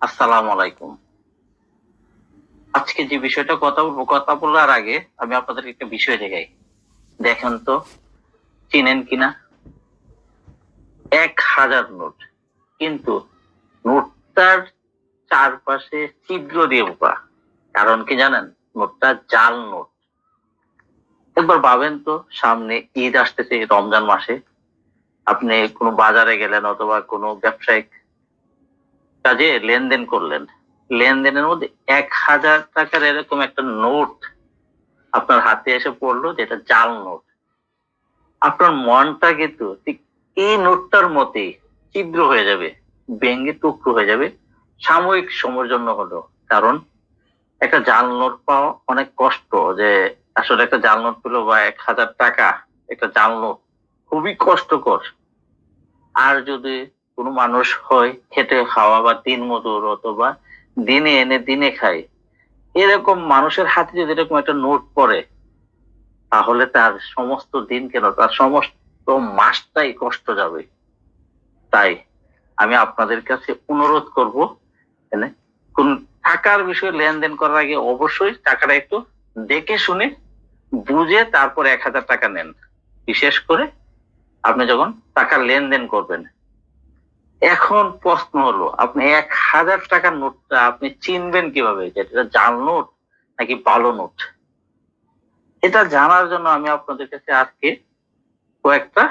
আসসালামু আলাইকুম। আজকে যে বিষয়টা কথা বলব, কথা বলার আগে আমি আপনাদেরকে একটা বিষয় দেখাই। দেখেন তো, চিনেন কিনা? এক হাজার নোট। কিন্তু নোটটার চারপাশে ছিদ্র দিয়ে বোকা। কারণ কি জানেন? নোটটা জাল নোট। একবার ভাবেন তো, সামনে ঈদ আসতেছে রমজান মাসে। আপনি কোনো বাজারে গেলেন অথবা কোনো ব্যবসায়িক কাজে লেনদেন করলেন, লেনদেনের মধ্যে এক হাজার টাকার এরকম একটা নোট আপনার হাতে এসে পড়ল, যেটা জাল নোট। আপনার মনটা কিন্তু ঠিক এই নোটটার মতেই ছিদ্র হয়ে যাবে ভেঙ্গে টুকরো হয়ে যাবে, সাময়িক সময়ের জন্য হলো। কারণ একটা জাল নোট পাওয়া অনেক কষ্ট যে আসলে একটা জাল নোট পেল বা এক হাজার টাকা একটা জাল নোট খুবই কষ্টকর। আর যদি কোনো মানুষ হয় খেটে খাওয়া বা দিন মজুর অথবা দিনে এনে দিনে খায়। এরকম মানুষের হাতে যদি এরকম একটা নোট পড়ে, তাহলে তার সমস্ত দিন কেন? তার সমস্ত মাসটাই কষ্ট যাবে। তাই আমি আপনাদের কাছে অনুরোধ করব কোন টাকার বিষয়ে লেনদেন করার আগে অবশ্যই টাকাটা একটু দেখে শুনে বুঝে তারপর এক হাজার টাকা নেন। বিশেষ করে আপনি যখন টাকা লেনদেন করবেন এখন প্রশ্ন হলো, আপনি এক হাজার টাকার নোটটা আপনি চিনবেন কীভাবে? এটা জাল নোট নাকি ভালো নোট? এটা জানার জন্য আমি আপনাদের কাছে আজকে কয়েকটা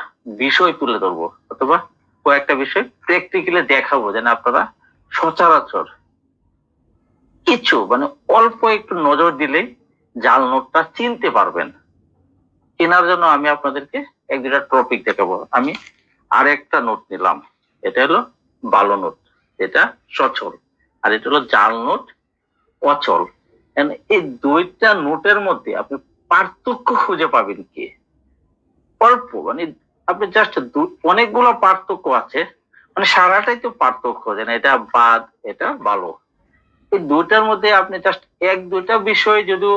বিষয় তুলে ধরবো, অথবা কয়েকটা বিষয় প্র্যাকটিক্যালি দেখাবো, যেন আপনারা সচরাচর কিছু মানে অল্প একটু নজর দিলে জাল নোটটা চিনতে পারবেন। চেনার জন্য আমি আপনাদেরকে এক দুটা টপিক দেখাবো। আমি আরেকটা নোট নিলাম। এটা হলো ভালো নোট, এটা সচল। আর এটা হলো জাল নোট, অচল। এই দুইটা নোটের মধ্যে আপনি পার্থক্য খুঁজে পাবেন কি? অল্প মানে আপনি জাস্ট অনেকগুলো পার্থক্য আছে মানে সারাটাই তো পার্থক্য, যেন এটা বাদ, এটা ভালো এই দুইটার মধ্যে আপনি জাস্ট এক, দুইটা বিষয় যদি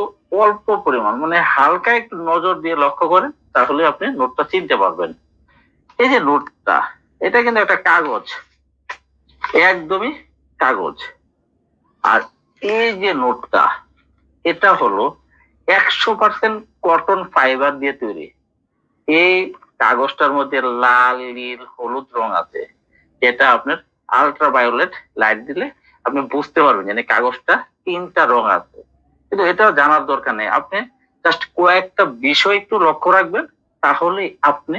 অল্প পরিমাণ মানে হালকা একটু নজর দিয়ে লক্ষ্য করেন, তাহলে আপনি নোটটা চিনতে পারবেন। এই যে নোটটা এটা কিন্তু একটা কাগজ। একদমই কাগজ। আর এই যে নোটটা, এটা হলো একশো পার্সেন্ট কটন ফাইবার দিয়ে তৈরি। এই কাগজটার মধ্যে লাল, নীল, হলুদ রং আছে। এটা আপনার আলট্রা ভায়োলেট লাইট দিলে আপনি বুঝতে পারবেন যে কাগজটা তিনটা রং আছে। কিন্তু এটা জানার দরকার নেই। আপনি জাস্ট কয়েকটা বিষয় একটু লক্ষ্য রাখবেন তাহলে আপনি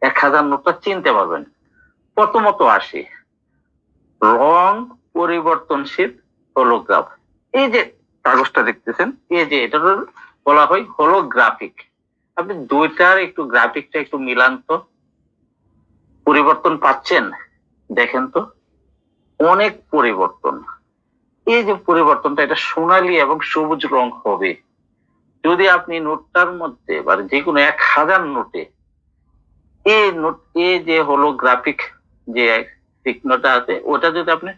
এক হাজার নোটটা চিনতে পারবেন। প্রথমত আসি। রং পরিবর্তনশীল হোলোগ্রাফ এই যে কাগজটা দেখতেছেন, এই যে এটা বলা হয় হোলোগ্রাফিক আপনি দুইটার একটু গ্রাফিকটা একটু মিলান তো। পরিবর্তন পাচ্ছেন? দেখেন তো। অনেক পরিবর্তন। এই যে পরিবর্তনটা, এটা সোনালী এবং সবুজ রং হবে। যদি আপনি নোটটার মধ্যে বা যে কোনো এক হাজার নোটে এই নোট, এই যে হোলোগ্রাফিক যে চিহ্নটা আছে, ওটা যদি আপনি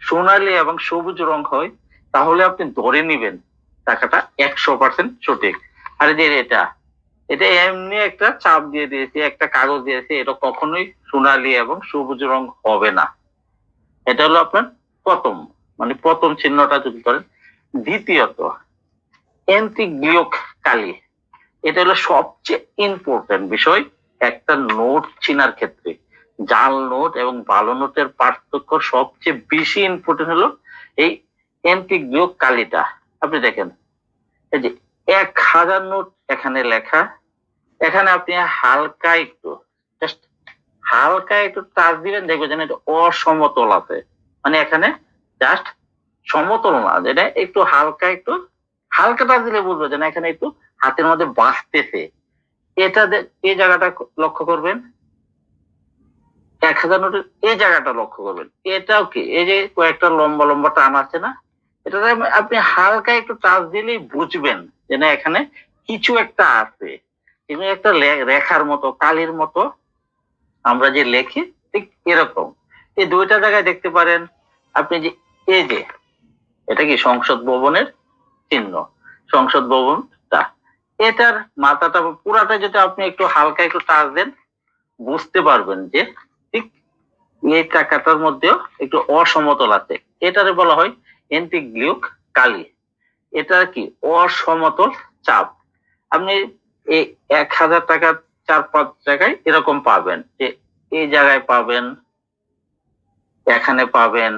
সোনালী এবং সবুজ রং হয়, তাহলে আপনি ধরে নিবেন টাকাটা একশো পার্সেন্ট সঠিক। আর যে এটা এটা এমনি একটা চাপ দিয়ে দিয়েছে, একটা কাগজ দিয়েছে, এটা কখনোই সোনালী এবং সবুজ রং হবে না। এটা হলো আপনার প্রথম মানে প্রথম চিহ্নটা যদি করেন দ্বিতীয়ত অ্যান্টিগ্লিওক কালি এটা হলো সবচেয়ে ইম্পর্টেন্ট বিষয়, একটা নোট চিনার ক্ষেত্রে। জাল নোট এবং ভালো নোটের পার্থক্য সবচেয়ে বেশি ইম্পর্টেন্ট হলো এই অ্যান্টিগ্লিওক কালিটা। আপনি দেখেন, এই যে এক হাজার নোট এখানে লেখা, এখানে আপনি হালকা একটু জাস্ট হালকা একটু টাচ দিবেন, দেখবেন যেন এটা অসমতল আছে। মানে এখানে জাস্ট সমতল না যেটা একটু হালকা একটু, হালকা টাচ দিলে বুঝবে যেন এখানে একটু হাতের মধ্যে বাঁচতেছে। এটা এই জায়গাটা লক্ষ্য করবেন। এক হাজার নোটের এই জায়গাটা লক্ষ্য করবেন। এটাও কি? এই যে কয়েকটা লম্বা লম্বা টান আছে না? এটা আপনি হালকা একটু টাচ দিলেই বুঝবেন যে না, এখানে কিছু একটা আছে। কিন্তু একটা রেখার মতো, কালির মতো আমরা যে লেখি, ঠিক এরকম। এই দুইটা জায়গায় দেখতে পারেন আপনি যে এই যে, এটা কি সংসদ ভবনের চিহ্ন? সংসদ ভবনটা। এটার মাথাটা পুরাটা যদি আপনি একটু হালকা একটু টাচ দেন, বুঝতে পারবেন যে এই টাকাটার মধ্যেও একটু অসমতল আছে। এটারে বলা হয় এন্টিগ্লিউক কালি। এটা কি? অসমতল চাপ। আপনি এই এক হাজার টাকা চার পাঁচ জায়গায় এরকম পাবেন যে এই জায়গায় পাবেন, এখানে পাবেন,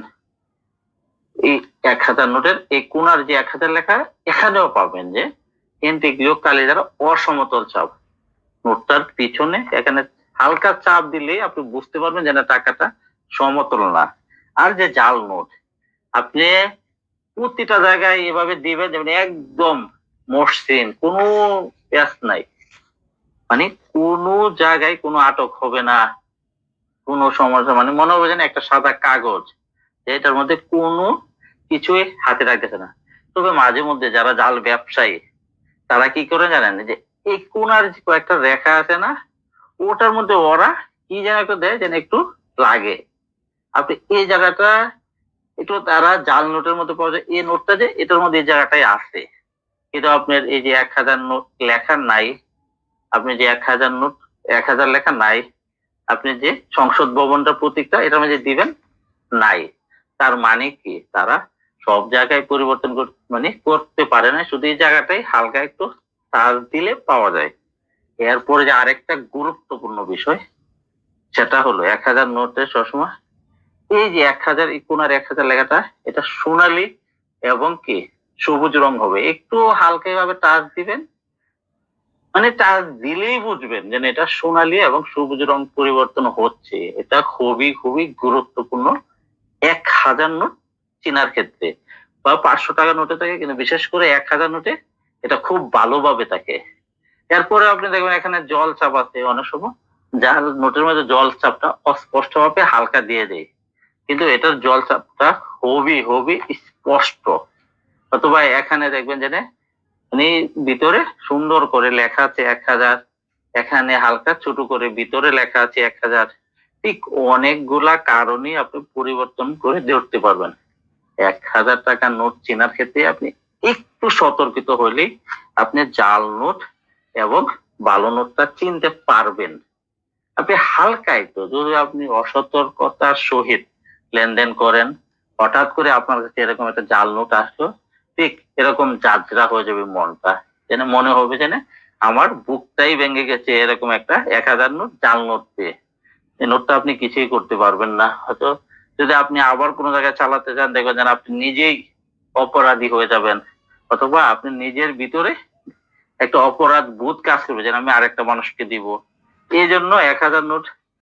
এই এক হাজার নোটের এই কোনার যে এক হাজার লেখা, এখানেও পাবেন যে এন্টিগ্লিও কালি দ্বারা অসমতল চাপ। নোটটার পিছনে এখানে হালকা চাপ দিলে আপনি বুঝতে পারবেন যে না, টাকাটা সমতল না। আর যে জাল নোট, আপনি প্রতিটা জায়গায় এভাবে দিবেন, যেমন একদম মসৃণ, কোনো নাই। মানে কোনো জায়গায় কোনো আটক হবে না। কোনো সমস্যা মানে মনে হবে যেন একটা সাদা কাগজ এটার মধ্যে কোনো কিছুই হাতে রাখতেছে না। তবে মাঝে মধ্যে যারা জাল ব্যবসায়ী, তারা কি করে জানেন, যে এই কোনার কয়েকটা রেখা আছে না ওটার মধ্যে ওরা কি যেন দেয় যেন একটু লাগে। আপনি এই জায়গাটা, একটু তারা জাল নোটের মধ্যে পাওয়া যায়। এই নোটটা যে এটার মধ্যে এই জায়গাটাই আছে। কিন্তু আপনার এই যে এক হাজার নোট লেখা নাই, আপনি যে এক হাজার নোট, এক হাজার লেখা নাই, আপনি যে সংসদ ভবনটার প্রতীকটা এটার মধ্যে দিবেন, নাই। তার মানে কি? তারা সব জায়গায় পরিবর্তন মানে করতে পারে না। শুধু এই জায়গাটাই হালকা একটু চার্জ দিলে পাওয়া যায়। এরপরে যে আরেকটা গুরুত্বপূর্ণ বিষয়, সেটা হলো এক হাজার নোটে সবসময়, এই যে এক হাজার কোনার এক হাজার লেখাটা, এটা সোনালি এবং কি, সবুজ রং হবে। একটু হালকা ভাবে টাচ দিবেন মানে টাচ দিলেই বুঝবেন যে এটা সোনালি এবং সবুজ রং পরিবর্তন হচ্ছে। এটা খুবই খুবই গুরুত্বপূর্ণ। এক হাজার নোট চেনার ক্ষেত্রে। বা পাঁচশো টাকা নোটে থাকে, কিন্তু বিশেষ করে এক হাজার নোটে এটা খুব ভালোভাবে থাকে। এরপরে আপনি দেখবেন এখানে জল চাপ আছে, অনেক সময়। যার নোটের মধ্যে জল চাপটা অস্পষ্ট ভাবে হালকা দিয়ে দেয়। কিন্তু এটার জল চাপটা হবি হবি স্পষ্ট। অথবা এখানে দেখবেন যে মানে ভিতরে সুন্দর করে লেখা আছে এক হাজার, এখানে হালকা ছোট করে ভিতরে লেখা আছে এক হাজার। ঠিক অনেকগুলা কারণই আপনি পরিবর্তন করে ধরতে পারবেন। এক হাজার টাকা নোট চেনার ক্ষেত্রে আপনি একটু সতর্কিত হলেই আপনি জাল নোট এবং ভালো নোটটা চিনতে পারবেন। আপনি হালকায় তো যদি আপনি অসতর্কতার সহিত লেনদেন করেন, হঠাৎ করে আপনার কাছে এরকম একটা জাল নোট আসলো, ঠিক এরকম যাত্রা হয়ে যাবে মনটা। যেন মনে হবে যেন আমার বুকটাই ভেঙে গেছে এরকম একটা এক হাজার নোট জাল নোট পেয়ে। এই নোটটা আপনি কিছুই করতে পারবেন না। হয়তো যদি আপনি আবার কোনো জায়গায় চালাতে চান, দেখবেন যেন আপনি নিজেই অপরাধী হয়ে যাবেন। অথবা আপনি নিজের ভিতরে একটা অপরাধ বোধ কাজ করবে যেন আমি আরেকটা মানুষকে দিব। এই জন্য এক হাজার নোট